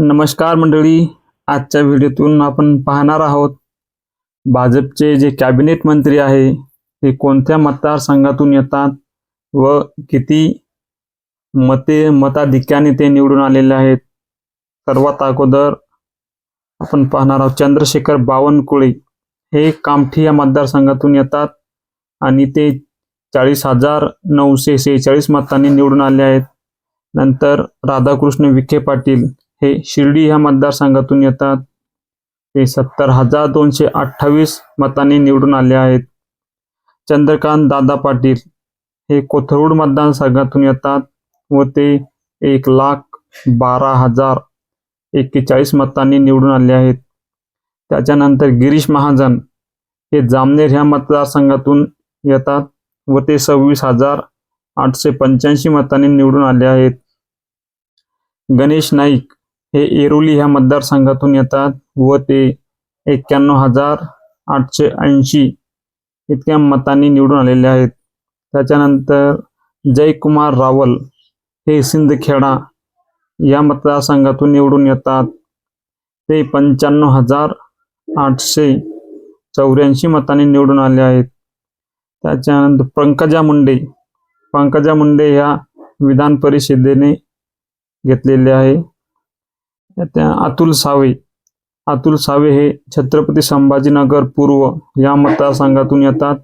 नमस्कार मंडळी आजच्या व्हिडिओतून आपण पाहणार आहोत भाजपचे जे कॅबिनेट मंत्री आहे ते कोणत्या मतदारसंघातून येतात व किती मते मताधिक्याने ते निवडून आलेले आहेत. सर्वात अगोदर आपण पाहणार आहोत चंद्रशेखर बावनकुळे हे कामठी या मतदारसंघातून येतात आणि ते चाळीस हजार नऊशे सेहेचाळीस मतांनी निवडून आले आहेत. नंतर राधाकृष्ण विखे पाटील हे शिर्डी ह्या मतदारसंघातून येतात. ते सत्तर हजार दोनशे अठ्ठावीस मतांनी निवडून आले आहेत. चंद्रकांत दादा पाटील हे कोथरूड मतदारसंघातून येतात व ते एक लाख बारा हजार एक्केचाळीस मतांनी निवडून आले आहेत. त्याच्यानंतर गिरीश महाजन हे जामनेर ह्या मतदारसंघातून येतात व ते सव्वीस हजार आठशे पंच्याऐंशी मतांनी निवडून आले आहेत. गणेश नाईक हे एरोली ह्या मतदारसंघातून येतात व ते एक्क्याण्णव हजार आठशे ऐंशी इतक्या मतांनी निवडून आलेले आहेत. त्याच्यानंतर जयकुमार रावल हे सिंदखेडा या मतदारसंघातून निवडून येतात. ते पंच्याण्णव हजार आठशे चौऱ्याऐंशी मतांनी निवडून आले आहेत. त्याच्यानंतर पंकजा मुंडे पंकजा मुंडे ह्या विधान परिषदेने घेतलेले आहे. अतुल सावे. अतुल सावे हे छत्रपती संभाजीनगर पूर्व या मतदारसंघातून येतात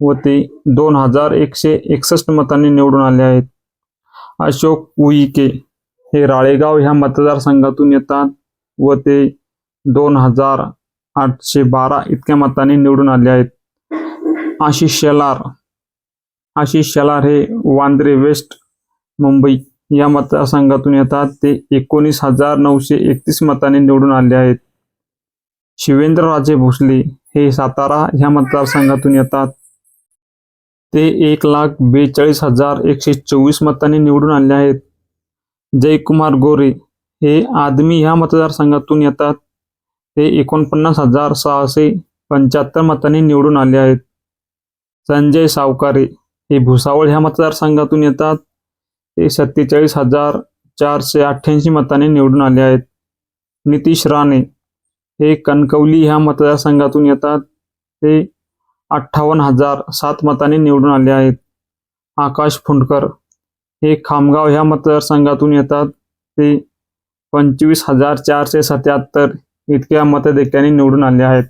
व ते दोन हजार एकशे एकसष्ट मतांनी निवडून आले आहेत. अशोक उईके हे राळेगाव ह्या मतदारसंघातून येतात व ते दोन हजार आठशे बारा इतक्या मतांनी निवडून आले आहेत. आशिष शेलार. आशिष शेलार हे वांद्रे वेस्ट मुंबई या मतदारसंघातून येतात. ते एकोणीस हजार नऊशे एकतीस मताने निवडून आले आहेत. शिवेंद्रराजे भोसले हे सातारा ह्या मतदारसंघातून येतात. ते एक लाख बेचाळीस हजार एकशे चोवीस मतांनी निवडून आले आहेत. जयकुमार गोरे हे आदमी ह्या मतदारसंघातून येतात. ते एकोणपन्नास हजार सहाशे पंच्याहत्तर मतांनी निवडून आले आहेत. संजय सावकारे हे भुसावळ ह्या मतदारसंघातून येतात. ते सत्तेचाळीस हजार चारशे अठ्ठ्याऐंशी मताने निवडून आले आहेत. नितीश राणे हे कणकवली ह्या मतदारसंघातून येतात. ते अठ्ठावन्न हजार सात मताने निवडून आले आहेत. आकाश फुंडकर हे खामगाव ह्या मतदारसंघातून येतात. ते पंचवीस हजार चारशे सत्याहत्तर इतक्या मतदेक्याने निवडून आले आहेत.